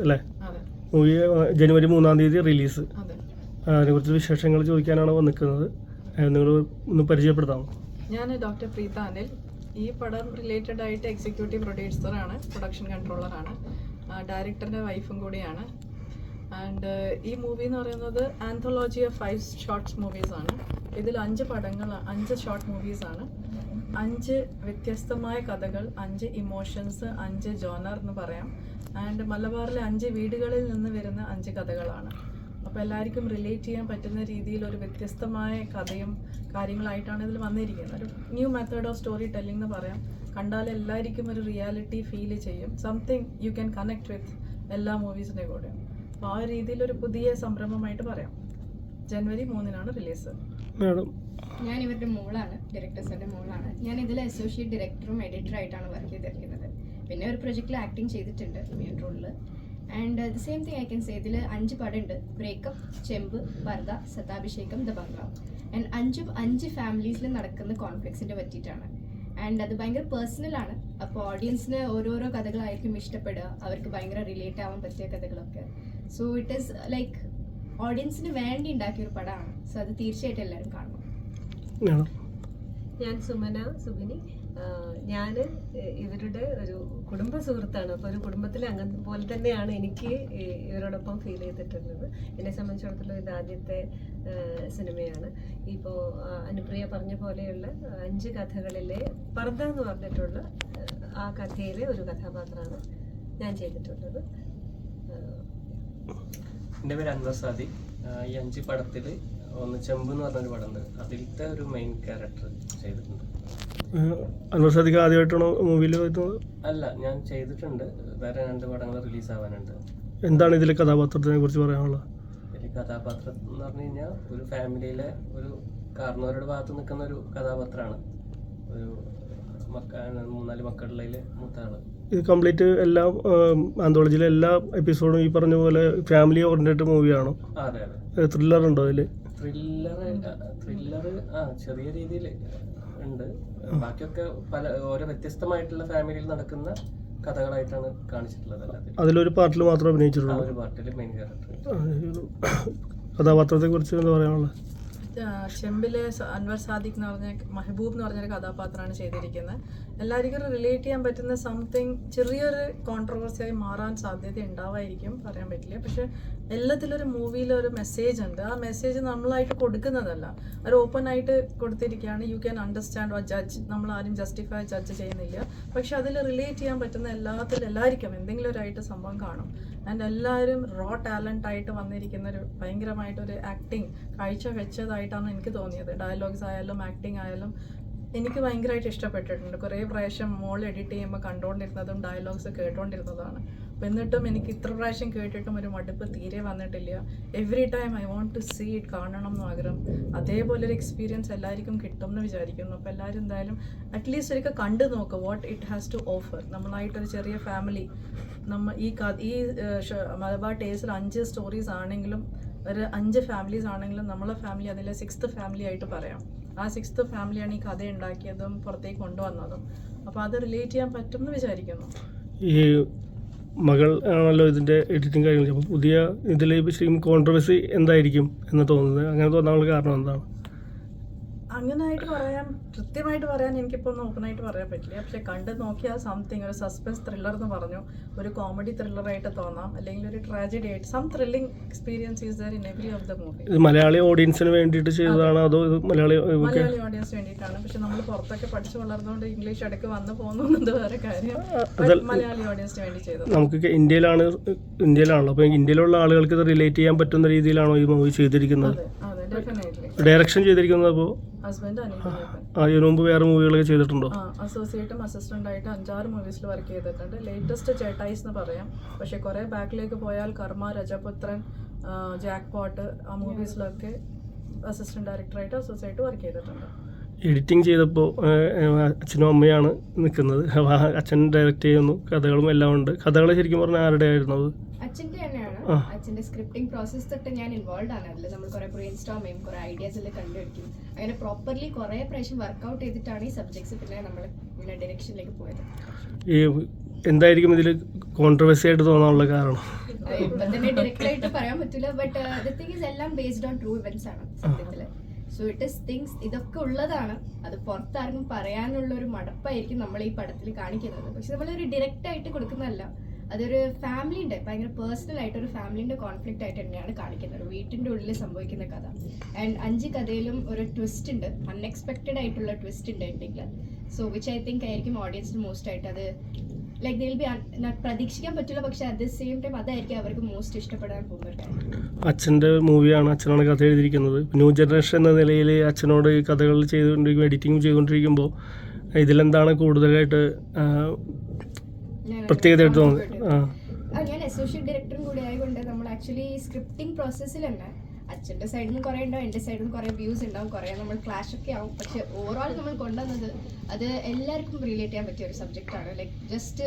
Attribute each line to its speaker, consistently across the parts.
Speaker 1: അല്ലേ? മൂവി ജനുവരി മൂന്നാം തീയതി റിലീസ്.
Speaker 2: അതെ.
Speaker 1: അതിനെക്കുറിച്ച് വിശേഷങ്ങൾ ചോദിക്കാനാണ് വന്നിരിക്കുന്നത് നിങ്ങൾ ഒന്ന് പരിചയപ്പെടുത്താമോ?
Speaker 2: ഞാൻ ഡോക്ടർ പ്രീത അനിൽ. ഈ പടം റിലേറ്റഡ് ആയിട്ട് എക്സിക്യൂട്ടീവ് പ്രൊഡ്യൂസറാണ് പ്രൊഡക്ഷൻ കൺട്രോളറാണ് ഡയറക്ടറിന്റെ വൈഫും കൂടിയാണ്. ആൻഡ് ഈ മൂവി എന്ന് പറയുന്നത് anthology of five shorts movies ആണ്. ഇതിൽ അഞ്ച് പടങ്ങൾ അഞ്ച് ഷോർട്ട് മൂവീസ് ആണ്. അഞ്ച് വ്യത്യസ്തമായ കഥകൾ അഞ്ച് ഇമോഷൻസ് അഞ്ച് ജോണർ എന്ന് പറയാം. ആൻഡ് മലബാറിലെ അഞ്ച് വീടുകളിൽ നിന്ന് വരുന്ന അഞ്ച് കഥകളാണ്. അപ്പോൾ എല്ലാവർക്കും റിലേറ്റ് ചെയ്യാൻ പറ്റുന്ന രീതിയിൽ ഒരു വ്യത്യസ്തമായ കഥയും കാര്യങ്ങളായിട്ടാണ് ഇതിൽ വന്നിരിക്കുന്നത്. ഒരു new method of story telling എന്ന് പറയാം. കണ്ടാൽ എല്ലാവർക്കും ഒരു റിയാലിറ്റി ഫീൽ ചെയ്യും. Something you can connect with എല്ലാ മൂവീസിന്റെ കൂടെ അപ്പോൾ ആ രീതിയിൽ ഒരു പുതിയ സംരംഭമായിട്ട് പറയാം. ജനുവരി മൂന്നിനാണ് റിലീസ്
Speaker 1: മാഡം
Speaker 3: ഞാൻ ഇവരുടെ മോളാണ് ഡയറക്ടേഴ്സിന്റെ മോളാണ്. ഞാൻ ഇതിൽ അസോസിയേറ്റ് ഡയറക്ടറും എഡിറ്ററായിട്ടാണ് വർക്ക് ചെയ്തിരിക്കുന്നത്. പിന്നെ ഒരു പ്രൊജക്റ്റിൽ ആക്ടിങ് ചെയ്തിട്ടുണ്ട് മെയിൻ റോളിൽ and the same thing I can say ഇതിൽ അഞ്ച് പടമുണ്ട് ബ്രേക്കപ്പ് ചെമ്പ് പർദ സതാഭിഷേകം ദ ബംഗ്ലാവ് ആൻഡ് അഞ്ച് അഞ്ച് ഫാമിലീസിൽ നടക്കുന്ന കോൺഫ്ലിക്സിന്റെ പറ്റിയിട്ടാണ്. ആൻഡ് അത് ഭയങ്കര പേഴ്സണലാണ് അപ്പോൾ ഓഡിയൻസിന് ഓരോരോ കഥകളായിരിക്കും ഇഷ്ടപ്പെടുക. അവർക്ക് ഭയങ്കര റിലേറ്റ് ആവാൻ പറ്റിയ കഥകളൊക്കെ. സോ ഇറ്റ് ഈസ് ലൈക്ക് ഓഡിയൻസിന് വേണ്ടി ഉണ്ടാക്കിയ ഒരു പടമാണ് സോ അത് തീർച്ചയായിട്ടും എല്ലാവരും കാണണം.
Speaker 4: ഞാൻ സുമന സുബിനി. ഞാൻ ഇവരുടെ ഒരു കുടുംബ സുഹൃത്താണ്. അപ്പോൾ ഒരു കുടുംബത്തിലെ അംഗം പോലെ തന്നെയാണ് എനിക്ക് ഇവരോടൊപ്പം ഫീൽ ചെയ്തിട്ടുള്ളത്. എന്നെ സംബന്ധിച്ചിടത്തോളം ഇത് ആദ്യത്തെ സിനിമയാണ്. ഇപ്പോൾ അനുപ്രിയ പറഞ്ഞ പോലെയുള്ള അഞ്ച് കഥകളിലെ പർദ്ദ എന്ന് പറഞ്ഞിട്ടുള്ള ആ, കഥയിലെ ഒരു കഥാപാത്രമാണ് ഞാൻ ചെയ്തിട്ടുള്ളത്.
Speaker 5: എന്റെ പേര് അൻവർ സാദി. ഈ അഞ്ച് പടത്തിൽ ഒന്ന് ചെമ്പ് എന്ന് പറഞ്ഞൊരു പടം ഉണ്ട്. അതിലത്തെ ഒരു മെയിൻ ക്യാരക്ടർ ചെയ്തിട്ടുണ്ട്.
Speaker 1: അൻവർ സാദിഖ് ആദ്യമായിട്ടാണോ മൂവിയിൽ
Speaker 5: അല്ല ഞാൻ ചെയ്തിട്ടുണ്ട്. വേറെ രണ്ട് പടങ്ങൾ റിലീസ് ആവാനുണ്ട്.
Speaker 1: എന്താണ് ഇതിലെ കഥാപാത്രത്തിനെ കുറിച്ച് പറയാനുള്ളത്?
Speaker 5: ഇതിലെ കഥാപാത്രം എന്ന് പറഞ്ഞു കഴിഞ്ഞാൽ ഒരു ഫാമിലിയിലെ ഒരു കാർന്നവരുടെ ഭാഗത്ത് നിൽക്കുന്ന ഒരു കഥാപാത്രമാണ്. ഒരു മക്ക മൂന്നാൽ മക്കളിൽ മൂത്ത ആൾ
Speaker 1: ഇത് കംപ്ലീറ്റ് എല്ലാ ആന്തോളജിയിലെ എല്ലാ എപ്പിസോഡും ഈ പറഞ്ഞ പോലെ ഫാമിലി ഓറിയന്റഡ് മൂവിയാണോ
Speaker 5: ആ, അതെ അതെ.
Speaker 1: ത്രില്ലർ ഉണ്ടോ അതിൽ
Speaker 5: ത്രില്ലർ ത്രില്ലർ ആ ചെറിയ രീതിയിൽ ഉണ്ട്. ബാക്കിയൊക്കെ പല ഓരോ വ്യത്യസ്തമായിട്ടുള്ള ഫാമിലിയിൽ നടക്കുന്ന കഥകളായിട്ടാണ് കാണിച്ചിട്ടുള്ളത് അല്ലാതെ
Speaker 1: അതിലൊരു പാർട്ടിൽ മാത്രമേ
Speaker 5: ആ
Speaker 1: അഭിനയിച്ചിട്ടുള്ളൂ
Speaker 5: ഒരു പാർട്ടിൽ മെയിൻ ക്യാരക്ടർ
Speaker 1: കഥാപാത്രത്തെ കുറിച്ച് എന്താ പറയാനുള്ളത്?
Speaker 2: ചെമ്പിലെ അൻവർ സാദിഖ് എന്ന് പറഞ്ഞ മെഹബൂബ് എന്ന് പറഞ്ഞൊരു കഥാപാത്രമാണ് ചെയ്തിരിക്കുന്നത്. എല്ലാവർക്കും റിലേറ്റ് ചെയ്യാൻ പറ്റുന്ന സംതിങ് ചെറിയൊരു കോൺട്രവേഴ്സി ആയി മാറാൻ സാധ്യത ഉണ്ടാവായിരിക്കും പറയാൻ പറ്റില്ല. പക്ഷെ എല്ലാത്തിലും ഒരു മൂവിയിൽ ഒരു മെസ്സേജ് ഉണ്ട്. ആ മെസ്സേജ് നമ്മളായിട്ട് കൊടുക്കുന്നതല്ല. ഒരു ഓപ്പൺ ആയിട്ട് കൊടുത്തിരിക്കുകയാണ്. യു ക്യാൻ അണ്ടർസ്റ്റാൻഡ് ആ ജഡ്ജ് നമ്മൾ ആരും ജസ്റ്റിഫൈ ജഡ്ജ് ചെയ്യുന്നില്ല. പക്ഷെ അതിൽ റിലേറ്റ് ചെയ്യാൻ പറ്റുന്ന എല്ലാത്തിലും എല്ലാവർക്കും എന്തെങ്കിലും ഒരു ആയിട്ട് സംഭവം കാണും. ആൻഡ് എല്ലാവരും റോ ടാലന്റ് ആയിട്ട് വന്നിരിക്കുന്ന ഒരു ഭയങ്കരമായിട്ടൊരു ആക്ടിങ് കാഴ്ച വെച്ചതായിട്ടാണ് എനിക്ക് തോന്നിയത്. ഡയലോഗ്സ് ആയാലും ആക്ടിങ് ആയാലും എനിക്ക് ഭയങ്കരമായിട്ട് ഇഷ്ടപ്പെട്ടിട്ടുണ്ട്. കുറേ പ്രാവശ്യം മോൾ എഡിറ്റ് ചെയ്യുമ്പോൾ കണ്ടുകൊണ്ടിരുന്നതും ഡയലോഗ്സ് കേട്ടുകൊണ്ടിരുന്നതാണ് അപ്പം എന്നിട്ടും എനിക്ക് ഇത്ര പ്രാവശ്യം കേട്ടിട്ടും ഒരു മടുപ്പ് തീരെ വന്നിട്ടില്ല. Every time I want to see it കാണണം എന്ന് ആഗ്രഹം. അതേപോലെ ഒരു എക്സ്പീരിയൻസ് എല്ലാവർക്കും കിട്ടും എന്ന് വിചാരിക്കുന്നു. അപ്പോൾ എല്ലാവരും എന്തായാലും അറ്റ്ലീസ്റ്റ് ഒരിക്കൽ കണ്ടു നോക്കുക what it has to offer നമ്മളായിട്ടൊരു ചെറിയ ഫാമിലി നമ്മൾ ഈ ഈ മലബാർ ടേസിൽ അഞ്ച് സ്റ്റോറീസ് ആണെങ്കിലും ഒരു അഞ്ച് ഫാമിലീസ് ആണെങ്കിലും നമ്മളെ ഫാമിലി അതിലെ സിക്സ്ത് ഫാമിലി ആയിട്ട് പറയാം. ആ സിക്സ്ത് ഫാമിലിയാണ് ഈ കഥ ഉണ്ടാക്കിയതും പുറത്തേക്ക് കൊണ്ടുവന്നതും. അപ്പോൾ അത് റിലേറ്റ് ചെയ്യാൻ പറ്റും എന്ന് വിചാരിക്കുന്നു.
Speaker 1: ഈ മകൾ ആണല്ലോ ഇതിന്റെ എഡിറ്റിംഗ് കാര്യങ്ങൾ അപ്പോൾ പുതിയ ഇതിൽ ശരിക്കും കോൺട്രവേഴ്സി എന്തായിരിക്കും എന്ന് തോന്നുന്നത്? അങ്ങനെ തോന്നാനുള്ള കാരണം എന്താണ്?
Speaker 2: അങ്ങനായിട്ട് പറയാൻ കൃത്യമായിട്ട് പറയാൻ എനിക്കിപ്പോൾ ഒന്ന് ഓപ്പണായിട്ട് പറയാൻ പറ്റില്ല. പക്ഷെ കണ്ട് നോക്കിയാൽ സംതിങ് ഒരു സസ്പെൻസ് ത്രില്ലർ എന്ന് പറഞ്ഞു. ഒരു കോമഡി ത്രില്ലറായിട്ട് തോന്നാം. അല്ലെങ്കിൽ ഒരു ട്രാജഡി ആയിട്ട് some thrilling experience is there in every of the movie
Speaker 1: ഇത് മലയാളി ഓഡിയൻസിന് വേണ്ടിയിട്ട് ചെയ്തതാണ് അതോ ഇത് മലയാളി
Speaker 2: മലയാളി ഓഡിയൻസ് വേണ്ടിയിട്ടാണ്. പക്ഷെ നമ്മൾ പുറത്തൊക്കെ പഠിച്ചു വളർന്നുകൊണ്ട് ഇംഗ്ലീഷ് ഇടയ്ക്ക് വന്നു പോകുന്നത് വേറെ കാര്യം. മലയാളി ഓഡിയൻസിന് വേണ്ടി ചെയ്തത്
Speaker 1: നമുക്ക് ഇന്ത്യയിലാണ് ഇന്ത്യയിലാണല്ലോ. അപ്പോൾ ഇന്ത്യയിലുള്ള ആളുകൾക്ക് ഇത് റിലേറ്റ് ചെയ്യാൻ പറ്റുന്ന രീതിയിലാണോ ഈ മൂവി ചെയ്തിരിക്കുന്നത്? ഡയറക്ഷൻ ചെയ്തിരിക്കുന്നത് അപ്പോൾ
Speaker 2: ഹസ്ബൻഡ് അനിൽ
Speaker 1: അതിനു മുമ്പ് വേറെ മൂവികളൊക്കെ ചെയ്തിട്ടുണ്ടോ?
Speaker 2: അസോസിയേറ്റും അസിസ്റ്റന്റ് ആയിട്ട് അഞ്ചാറ് മൂവീസിൽ വർക്ക് ചെയ്തിട്ടുണ്ട്. ലേറ്റസ്റ്റ് ചേട്ടായിസ് എന്ന് പറയാം. പക്ഷെ കുറെ ബാക്കിലേക്ക് പോയാൽ കർമ്മ രജപുത്രൻ ജാക്ക് പോട്ട് ആ മൂവീസിലൊക്കെ അസിസ്റ്റന്റ് ഡയറക്ടറായിട്ട് അസോസിയേറ്റ് വർക്ക് ചെയ്തിട്ടുണ്ട്.
Speaker 1: എഡിറ്റിംഗ് ചെയ്തപ്പോൾ അച്ഛനും അമ്മയാണ് നിൽക്കുന്നത് അച്ഛൻ ഡയറക്റ്റ് ചെയ്യുന്നു. കഥകളും എല്ലാം ഉണ്ട്. കഥകൾ ശരിക്കും പറഞ്ഞാൽ ആരുടെ ആയിരുന്നു അത്?
Speaker 3: അച്ഛന്റെ സ്ക്രിപ്റ്റിംഗ് പ്രോസസ്സ് തൊട്ട് ഞാൻ ഇൻവോൾവ് ആണ് അതിൽ നമ്മൾ കുറെ ബ്രെയിൻ സ്റ്റോം ചെയ്യും കുറെ ഐഡിയാസ് എല്ലാം കണ്ടുപിടിക്കും. അങ്ങനെ പ്രോപ്പർലി കുറെ പ്രാവശ്യം വർക്ക്ഔട്ട് ചെയ്തിട്ടാണ് ഈ സബ്ജക്ട്സ് പിന്നെ നമ്മൾ ഇങ്ങനെ ഡയറക്ഷനിലേക്ക് പോയത്.
Speaker 1: ഈ എന്തായിരിക്കും ഇതിൽ കോൺട്രവേഴ്സി ആയിട്ട് തോന്നാനുള്ള കാരണം?
Speaker 3: ഇപ്പൊ തന്നെ ഡയറക്റ്റ് ആയിട്ട് പറയാൻ പറ്റില്ല ബട്ട് ദ തിങ് ഇസ് എല്ലാം ബേസ്ഡ് ഓൺ ട്രൂ ഇവന്റ്സ് ആണ് സത്യത്തിൽ. സോ ഇറ്റ് ഇസ് തിങ്സ് ഇതൊക്കെ ഉള്ളതാണ്. അത് പുറത്താർക്കും പറയാനുള്ള ഒരു മടപ്പായിരിക്കും നമ്മൾ ഈ പടത്തിൽ കാണിക്കുന്നത്. പക്ഷെ നമ്മളൊരു ഡയറക്റ്റ് ആയിട്ട് കൊടുക്കുന്നതല്ല. അതൊരു ഫാമിലിന്റെ ഭയങ്കര പേഴ്സണൽ ആയിട്ട് ഒരു ഫാമിലിന്റെ കോൺഫ്ലിക്റ്റ് ആയിട്ട് തന്നെയാണ് കാണിക്കുന്നത്. വീട്ടിന്റെ ഉള്ളിൽ സംഭവിക്കുന്ന കഥ. ആൻഡ് അഞ്ച് കഥയിലും ഒരു ട്വിസ്റ്റ് ഉണ്ട്. അൺഎക്സ്പെക്റ്റഡ് ആയിട്ടുള്ള ട്വിസ്റ്റ് ഉണ്ട് എൻഡിങ്ങിൽ സോ വിച്ച് ഐ തിങ്ക് ആയിരിക്കും ഓഡിയൻസിന് മോസ്റ്റ് ആയിട്ട് അത് ലൈക്ക് ദിൽ ബി പ്രതീക്ഷിക്കാൻ പറ്റില്ല. പക്ഷെ അറ്റ് ദ സെയിം ടൈം അതായിരിക്കും അവർക്ക് മോസ്റ്റ് ഇഷ്ടപ്പെടാൻ പോകുന്നത്.
Speaker 1: അച്ഛന്റെ മൂവിയാണ് അച്ഛനാണ് കഥ എഴുതിയിരിക്കുന്നത്. ന്യൂ ജനറേഷൻ എന്ന നിലയിൽ അച്ഛനോട് ഈ കഥകൾ ചെയ്തുകൊണ്ടിരിക്കുമ്പോൾ എഡിറ്റിംഗ് ചെയ്തുകൊണ്ടിരിക്കുമ്പോൾ ഇതിലെന്താണ് കൂടുതലായിട്ട് പ്രത്യേകതയായിട്ട് തോന്നുന്നു ആ.
Speaker 3: ആ, ഞാൻ അസോസിയേറ്റ് ഡയറക്ടറും കൂടി ആയതുകൊണ്ട് നമ്മൾ ആക്ച്വലി സ്ക്രിപ്റ്റിംഗ് പ്രോസസ്സിൽ തന്നെ അച്ഛന്റെ സൈഡിൽ നിന്ന് കുറേ ഉണ്ടാവും എന്റെ സൈഡിൽ നിന്ന് കുറേ വ്യൂസ് ഉണ്ടാവും കുറേ നമ്മൾ ക്ലാഷ് ഒക്കെ ആവും. പക്ഷെ ഓവറോൾ നമ്മൾ കൊണ്ടുവന്നത് അത് എല്ലാവർക്കും റിലേറ്റ് ചെയ്യാൻ പറ്റിയ ഒരു സബ്ജക്റ്റാണ് like just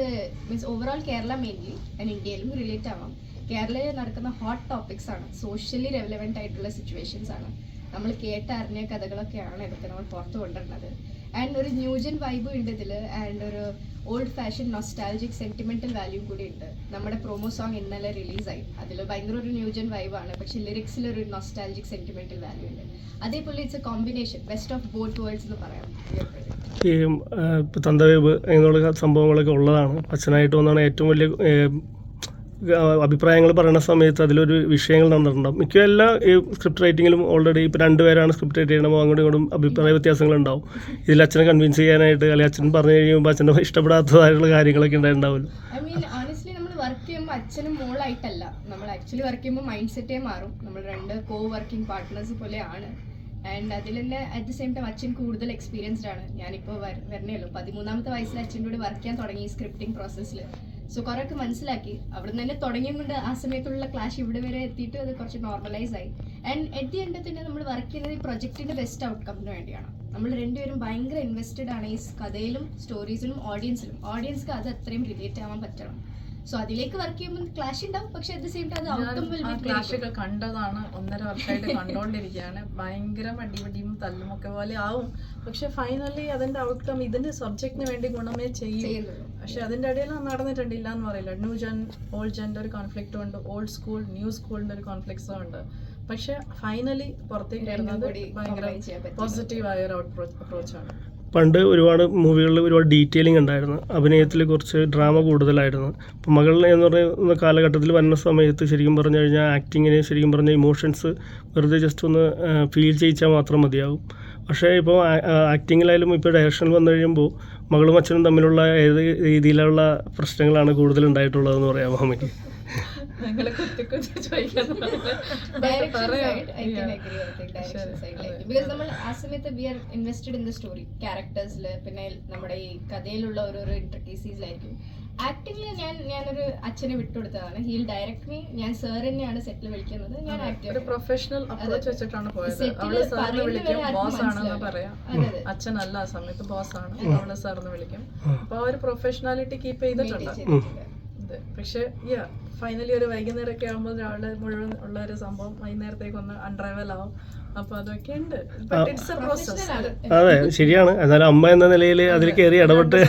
Speaker 3: means overall Kerala mainly and ഇന്ത്യയിലും റിലേറ്റ് ആവാം. കേരളയിൽ നടക്കുന്ന ഹോട്ട് ടോപ്പിക്സ് ആണ്. സോഷ്യലി റെവലവെന്റ് ആയിട്ടുള്ള സിറ്റുവേഷൻസ് ആണ്. നമ്മൾ കേട്ടറിഞ്ഞ കഥകളൊക്കെയാണ് ഇതൊക്കെ നമ്മൾ പുറത്ത് കൊണ്ടുവരുന്നത്. ആൻഡ് ഒരു ന്യൂജൻ വൈബ് ഉണ്ട് ഇതിൽ ആൻഡ് ഒരു old fashion nostalgic sentimental value കൂടി ഉണ്ട്. നമ്മുടെ പ്രൊമോ സോങ് ഇന്നലെ റിലീസായി അതിൽ ഭയങ്കര ഒരു ന്യൂജൻ വൈബാണ് പക്ഷെ ലിറിക്സിൽ ഒരു നൊസ്റ്റാലജിക് സെന്റിമെന്റൽ വാല്യൂ ഉണ്ട്. അതേപോലെ it's a combination best of both worlds എന്ന് പറയാം. ഈ
Speaker 1: തന്തവേബ് എന്നുള്ള സംഭവങ്ങളൊക്കെ ഉള്ളതാണ്. അച്ഛനായിട്ട് വന്നാണ് ഏറ്റവും വലിയ അഭിപ്രായങ്ങൾ പറയുന്ന സമയത്ത് അതിലൊരു വിഷയങ്ങൾ നടന്നിട്ടുണ്ടാവും മിക്ക എല്ലാ ഈ സ്ക്രിപ്റ്റ് റൈറ്റിങ്ങിലും ഓൾറെഡി ഇപ്പോൾ രണ്ടുപേരാണ് സ്ക്രിപ്റ്റ് റൈറ്റ് ചെയ്യണമോ അങ്ങോട്ടും ഇങ്ങോട്ടും അഭിപ്രായ വ്യത്യാസങ്ങളുണ്ടാവും ഇതിൽ അച്ഛനെ കൺവിൻസ് ചെയ്യാനായിട്ട് അല്ലെങ്കിൽ അച്ഛൻ പറഞ്ഞു കഴിയുമ്പോൾ അച്ഛന്റെ ഇഷ്ടപ്പെടാത്തതായിട്ടുള്ള കാര്യങ്ങളൊക്കെ ഉണ്ടായിട്ടുണ്ടാവുമല്ലോ
Speaker 3: വർക്ക് ചെയ്യുമ്പോൾ അച്ഛനും മോളായിട്ടല്ല. നമ്മൾ ആക്ച്വലി വർക്ക് ചെയ്യുമ്പോൾ മൈൻഡ് സെറ്റേ മാറും. നമ്മൾ രണ്ട് കോ വർക്കിംഗ് പാർട്ട്നേഴ്സ് പോലെയാണ്. ആൻഡ് അതിൽ തന്നെ അറ്റ് ദ സെയിം ടൈം അച്ഛൻ കൂടുതൽ എക്സ്പീരിയൻസ്ഡ് ആണ്. ഞാനിപ്പോൾ വരണേ ഉള്ളൂ. പതിമൂന്നാമത്തെ വയസ്സിൽ അച്ഛന്റെ കൂടെ വർക്ക് ചെയ്യാൻ തുടങ്ങി സ്ക്രിപ്റ്റിംഗ് പ്രോസസ്സിൽ സോ കുറേയൊക്കെ മനസ്സിലാക്കി. അവിടെ നിന്ന് തന്നെ തുടങ്ങിയുകൊണ്ട് ആ സമയത്തുള്ള ക്ലാഷ് ഇവിടെ വരെ എത്തിയിട്ട് അത് കുറച്ച് നോർമലൈസ് ആയി. ആൻഡ് എറ്റ് ദി എൻഡ് തന്നെ നമ്മൾ വർക്ക് ചെയ്യുന്നത് ഈ പ്രൊജക്റ്റിന്റെ ബെസ്റ്റ് ഔട്ട്കമ്മിന് വേണ്ടിയാണ്. നമ്മൾ രണ്ടുപേരും ഭയങ്കര ഇൻവെസ്റ്റഡ് ആണ് ഈ കഥയിലും സ്റ്റോറീസിലും ഓഡിയൻസിലും ഓഡിയൻസ്ക്ക് അത് അത്രയും റിലേറ്റ് ആവാൻ പറ്റണം. സോ അതിലേക്ക് വർക്ക് ചെയ്യുമ്പോൾ ക്ലാഷ് ഉണ്ടാവും. പക്ഷെ അറ്റ് ദ സെയിം ടൈം അത്
Speaker 2: ക്ലാഷ് ഒക്കെ കണ്ടതാണ്. ഒന്നര വർഷമായിട്ട് കണ്ടോണ്ടിരിക്കുകയാണ് ഭയങ്കര അടിപടിയും തല്ലുമൊക്കെ പോലെ ആവും. പക്ഷെ ഫൈനലി അതിന്റെ ഔട്ട്കം ഇതിന്റെ സബ്ജക്റ്റിന് വേണ്ടി ഗുണമേ ചെയ്യും പക്ഷെ അതിന്റെ ഇടയിൽ നടന്നിട്ടുണ്ട് ഇല്ല എന്ന് പറയില്ല. ന്യൂ ജെൻ ഓൾഡ് ജെന്റെ ഒരു കോൺഫ്ലിക്റ്റും ഉണ്ട്. ഓൾഡ് സ്കൂൾ ന്യൂ സ്കൂളിന്റെ ഒരു കോൺഫ്ലിക്ട്സും ഉണ്ട്. പക്ഷെ ഫൈനലി പുറത്തേക്ക് വരുന്നത് ഭയങ്കര. പോസിറ്റീവായ ഒരു അപ്രോച്ചാണ്
Speaker 1: പണ്ട് ഒരുപാട് മൂവികളിൽ ഒരുപാട് ഡീറ്റെയിലിംഗ് ഉണ്ടായിരുന്നു. അഭിനയത്തിൽ കുറച്ച് ഡ്രാമ കൂടുതലായിരുന്നു. അപ്പോൾ മകൾ എന്ന് പറയുന്ന കാലഘട്ടത്തിൽ വരുന്ന സമയത്ത് ശരിക്കും പറഞ്ഞു കഴിഞ്ഞാൽ ആക്ടിങ്ങിന് ശരിക്കും പറഞ്ഞാൽ ഇമോഷൻസ് വെറുതെ ജസ്റ്റ് ഒന്ന് ഫീൽ ചെയ്യിച്ചാൽ മാത്രം മതിയാവും. പക്ഷേ ഇപ്പോൾ ആക്ടിങ്ങിലായാലും ഇപ്പോൾ ഡയറക്ഷനിൽ വന്നു കഴിയുമ്പോൾ മകളും അച്ഛനും തമ്മിലുള്ള ഏത് രീതിയിലുള്ള പ്രശ്നങ്ങളാണ് കൂടുതൽ ഉണ്ടായിട്ടുള്ളതെന്ന് പറയാമോ അമ്മയ്ക്ക്?
Speaker 2: ഞങ്ങളെ കുത്തി കുത്തി ചോദിക്കാൻ
Speaker 3: ഡയറക്ഷൻ
Speaker 2: പറയാം
Speaker 3: side I think agree direction
Speaker 2: ശരി,
Speaker 3: സൈഡിലേക്ക് ബിക്കോസ് നമ്മൾ ആ സമയത്ത് we are invested in the story ക്യാരക്ടേഴ്സിൽ പിന്നെ നമ്മുടെ ഈ കഥയിലുള്ള ഓരോരോ ഇന്റർകേസീസിലായിരിക്കും ആക്ടിങ്ങിൽ ഞാൻ ഞാനൊരു അച്ഛനെ വിട്ടുകൊടുത്തതാണ്. ഹീൽ ഡയറക്ട് മീ ഞാൻ സാർ തന്നെയാണ് സെറ്റിൽ വിളിക്കുന്നത്. ഞാൻ ആക്ട്
Speaker 2: ഒരു പ്രൊഫഷണൽ അപ്രോച്ച് വെച്ചിട്ടാണ് പോയത്. അവളെ സാറിന് വിളിക്കും. ബോസ് ആണെന്ന്. പറയാം. അച്ഛനല്ല ആ സമയത്ത് ബോസ് ആണ്. അവളെ സാറിന് വിളിക്കും. അപ്പൊ ആ ഒരു പ്രൊഫഷണാലിറ്റി കീപ്പ് ചെയ്തിട്ടുണ്ട്. പക്ഷെ യാ ഫൈനലി ഒരു വൈകുന്നേരം ഒക്കെ ആകുമ്പോൾ രാവിലെ മുഴുവൻ ഉള്ള ഒരു സംഭവം വൈകുന്നേരത്തേക്ക് ഒന്ന് അൺട്രൈവൽ ആവും.
Speaker 1: അതെ ശരിയാണ്. എന്നാലും അമ്മ എന്ന നിലയിൽ അതിൽ കയറി ഇടപെട്ട്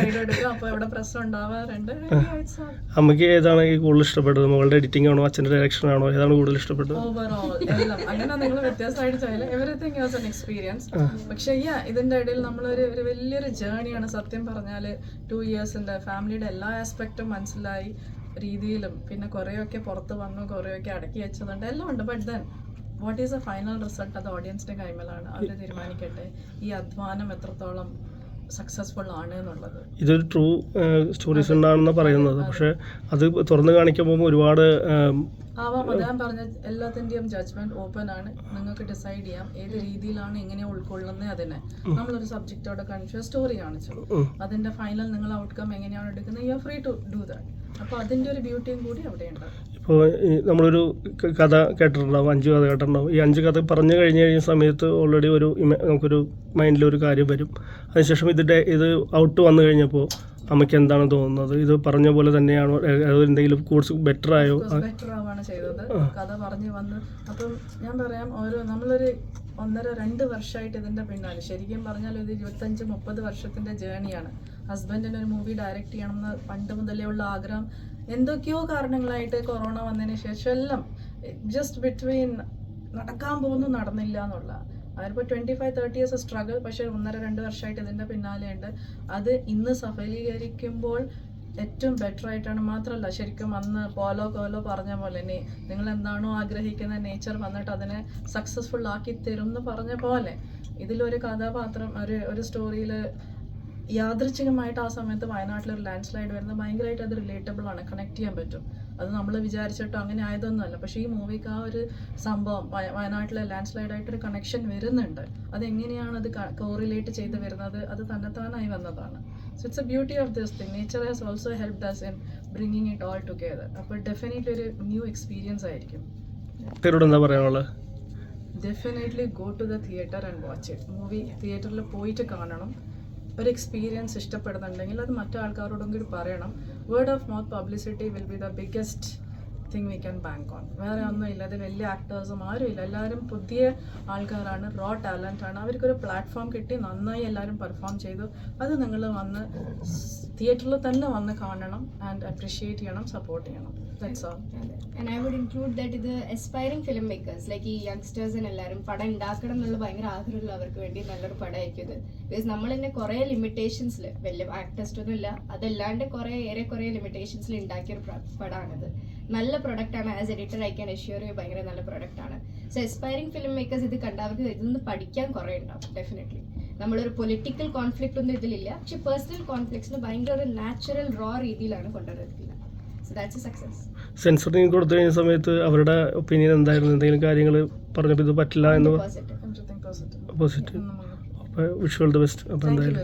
Speaker 1: അമ്മയ്ക്ക് ഏതാണ് ഈ കൂടുതൽ ഇഷ്ടപ്പെട്ടത്? മകളുടെ എഡിറ്റിംഗ് ആണോ? അച്ഛന്റെ ഡയറക്ഷൻ ആണോ? ഏതാണ് കൂടുതൽ ഇഷ്ടപ്പെട്ടത്?
Speaker 2: പക്ഷേ ഇതിന്റെ ഇടയിൽ നമ്മളൊരു ഒരു വലിയൊരു ജേണിയാണ് സത്യം പറഞ്ഞാൽ ടു ഇയേഴ്സിന്റെ ഫാമിലിയുടെ എല്ലാ ആസ്പെക്റ്റും മനസ്സിലായി. രീതിയിലും പിന്നെ കുറേയൊക്കെ പുറത്ത് വന്നു കുറേയൊക്കെ അടക്കി വെച്ചതുണ്ട്. എല്ലാം ഉണ്ട്. But then what is a final result അത് ഓഡിയൻസിന്റെ കൈമലാണ്? അവർ തീരുമാനിക്കട്ടെ. ഈ അധ്വാനം എത്രത്തോളം സക്സസ്ഫുൾ ആണ് എന്നുള്ളത്.
Speaker 1: ഇതൊരു ട്രൂ സ്റ്റോറീസ് ഉണ്ടാണെന്ന് പറയുന്നത്. പക്ഷെ അത് തുറന്ന് കാണിക്കുമ്പോൾ ഒരുപാട്
Speaker 2: ആവാം. പറഞ്ഞ എല്ലാത്തിന്റെയും ജഡ്ജ്മെന്റ് ഓപ്പൺ ആണ്. നിങ്ങൾക്ക് ഡിസൈഡ് ചെയ്യാം. ഏത് രീതിയിലാണ് എങ്ങനെ ഉൾക്കൊള്ളുന്നത് അതിനെ. നമ്മളൊരു സബ്ജക്റ്റോടെ കാണിച്ചു സ്റ്റോറി കാണിച്ചു. അതിന്റെ ഫൈനൽ നിങ്ങൾ ഔട്ട്കം എങ്ങനെയാണ് എടുക്കുന്നത്? You are free to do that
Speaker 1: ഇപ്പോൾ നമ്മളൊരു കഥ കേട്ടിട്ടുണ്ടാവും അഞ്ച് കഥ കേട്ടിട്ടുണ്ടാവും. ഈ അഞ്ച് കഥ പറഞ്ഞു കഴിഞ്ഞ് കഴിഞ്ഞ സമയത്ത് ഓൾറെഡി ഒരു നമുക്കൊരു മൈൻഡിലൊരു കാര്യം വരും. അതിനുശേഷം ഇതിന്റെ ഇത് ഔട്ട് വന്നു കഴിഞ്ഞപ്പോൾ അമ്മയ്ക്ക് എന്താണ് തോന്നുന്നത്? ഇത് പറഞ്ഞ പോലെ തന്നെയാണോ? അതോ എന്തെങ്കിലും കൂടുതൽ ബെറ്റർ ആയോ?
Speaker 2: ബെറ്റർ ആവാണ് ചെയ്തത്. കഥ പറഞ്ഞു വന്ന്. അപ്പം ഞാൻ പറയാം ഓരോ നമ്മളൊരു ഒന്നര രണ്ട് വർഷമായിട്ട് ഇതിന്റെ പിന്നാലെ. ശരിക്കും പറഞ്ഞാൽ ഇത് ഇരുപത്തഞ്ച് മുപ്പത് വർഷത്തിന്റെ ജേണിയാണ്. ഹസ്ബൻഡിന് ഒരു മൂവി ഡയറക്റ്റ് ചെയ്യണമെന്ന് പണ്ട് മുതലേ ഉള്ള ആഗ്രഹം. എന്തൊക്കെയോ കാരണങ്ങളായിട്ട് കൊറോണ വന്നതിന് ശേഷം എല്ലാം ജസ്റ്റ് ബിറ്റ്വീൻ നടക്കാൻ പോകുന്നു നടന്നില്ല എന്നുള്ള. അതിപ്പോൾ twenty five thirty years struggle പക്ഷേ ഒന്നര രണ്ട് വർഷമായിട്ട് ഇതിന്റെ പിന്നാലെയുണ്ട്. അത് ഇന്ന് സഫലീകരിക്കുമ്പോൾ ഏറ്റവും ബെറ്റർ ആയിട്ടാണ് മാത്രമല്ല ശരിക്കും അന്ന് പോലോ കോലോ പറഞ്ഞ പോലെ ഇനി നിങ്ങൾ എന്താണോ ആഗ്രഹിക്കുന്ന നേച്ചർ വന്നിട്ട് അതിനെ സക്സസ്ഫുൾ ആക്കി തരും എന്ന് പറഞ്ഞ പോലെ ഇതിലൊരു കഥാപാത്രം ഒരു ഒരു സ്റ്റോറിയിൽ യാദൃച്ഛികമായിട്ട് ആ സമയത്ത് വയനാട്ടിൽ ഒരു ലാൻഡ് സ്ലൈഡ് വരുന്നത് ഭയങ്കരമായിട്ട് അത് റിലേറ്റബിൾ ആണ് കണക്ട് ചെയ്യാൻ പറ്റും. അത് നമ്മൾ വിചാരിച്ചിട്ടോ അങ്ങനെ ആയതൊന്നുമല്ല. പക്ഷേ ഈ മൂവിക്ക് ആ ഒരു സംഭവം വയനാട്ടിലെ ലാൻഡ് സ്ലൈഡ് ആയിട്ടൊരു കണക്ഷൻ വരുന്നുണ്ട്. അതെങ്ങനെയാണ് അത് കോറിലേറ്റ് ചെയ്ത് വരുന്നത്? അത് തന്നെത്താനായി വന്നതാണ്. So it's a beauty of this thing nature has also help us in bringing it all together അപ്പോൾ ഡെഫിനറ്റ്ലി ഒരു ന്യൂ എക്സ്പീരിയൻസ് ആയിരിക്കും.
Speaker 1: പേരോട് എന്താ പറയാനുള്ളത്
Speaker 2: definitely go to the theatre and watch it movie തിയേറ്ററിൽ പോയിട്ട് കാണണം. ഒരു എക്സ്പീരിയൻസ് ഇഷ്ടപ്പെടുന്നുണ്ടെങ്കിൽ അത് മറ്റു ആൾക്കാരോടും കൂടി പറയണം. Word of mouth publicity will be the biggest thing we can bank on വേറെ ഒന്നുമില്ല അത് വലിയ ആക്ടേഴ്സും ആരും ഇല്ല. എല്ലാവരും പുതിയ ആൾക്കാരാണ്. റോ ടാലന്റ് ആണ്. അവർക്കൊരു പ്ലാറ്റ്ഫോം കിട്ടി. നന്നായി എല്ലാവരും പെർഫോം ചെയ്തു. അത് നിങ്ങൾ വന്ന് തിയേറ്ററിൽ തന്നെ വന്ന് കാണണം ആൻഡ് അപ്രിഷിയേറ്റ് ചെയ്യണം സപ്പോർട്ട് ചെയ്യണം. That's all
Speaker 3: and I would include that ഇത് എസ്പയറിംഗ് ഫിലിം മേക്കേഴ്സ് ലൈക്ക് ഈ യങ്സ്റ്റേഴ്സിന് എല്ലാവരും പടം ഉണ്ടാക്കണം എന്നുള്ള ഭയങ്കര ആഗ്രഹമുള്ളവർക്ക് വേണ്ടി നല്ലൊരു പടമായിരിക്കും ഇത്. ബിക്കോസ് നമ്മൾ തന്നെ കുറേ ലിമിറ്റേഷൻസിൽ വലിയ ആക്ടേഴ്സ് ഒന്നും ഇല്ല അതല്ലാണ്ട് കുറേ ഏറെ കുറേ ലിമിറ്റേഷൻസിൽ ഉണ്ടാക്കിയ ഒരു പടമാണിത് നല്ല പ്രൊഡക്റ്റ് ആണ്. As editor I can assure ഭയങ്കര നല്ല പ്രൊഡക്റ്റ് ആണ്. സോ എസ്പയറിംഗ് ഫിലിം മേക്കേഴ്സ് ഇത് കണ്ട അവർക്ക് ഇതിൽ നിന്ന് പഠിക്കാൻ കുറേ ഉണ്ടാവും ഡെഫിനറ്റ്ലി നമ്മളൊരു പൊളിറ്റിക്കൽ കോൺഫ്ലിക്റ്റ് ഒന്നും ഇതിലില്ല. പക്ഷെ പേഴ്സണൽ കോൺഫ്ലിക്ട്സിന് ഭയങ്കര ഒരു നാച്ചുറൽ റോ രീതിയിലാണ് കൊണ്ടുവരുന്നത്
Speaker 1: സെൻസറിങ് കൊടുത്തു കഴിഞ്ഞ സമയത്ത് അവരുടെ ഒപ്പീനിയൻ എന്തായിരുന്നു? എന്തെങ്കിലും കാര്യങ്ങൾ പറഞ്ഞപ്പോൾ ഇത് പറ്റില്ല എന്ന്
Speaker 3: പോസിറ്റീവ്
Speaker 1: അപ്പോൾ വിഷ്വൽ ദ ബെസ്റ്റ് അപ്പോൾ എന്തായാലും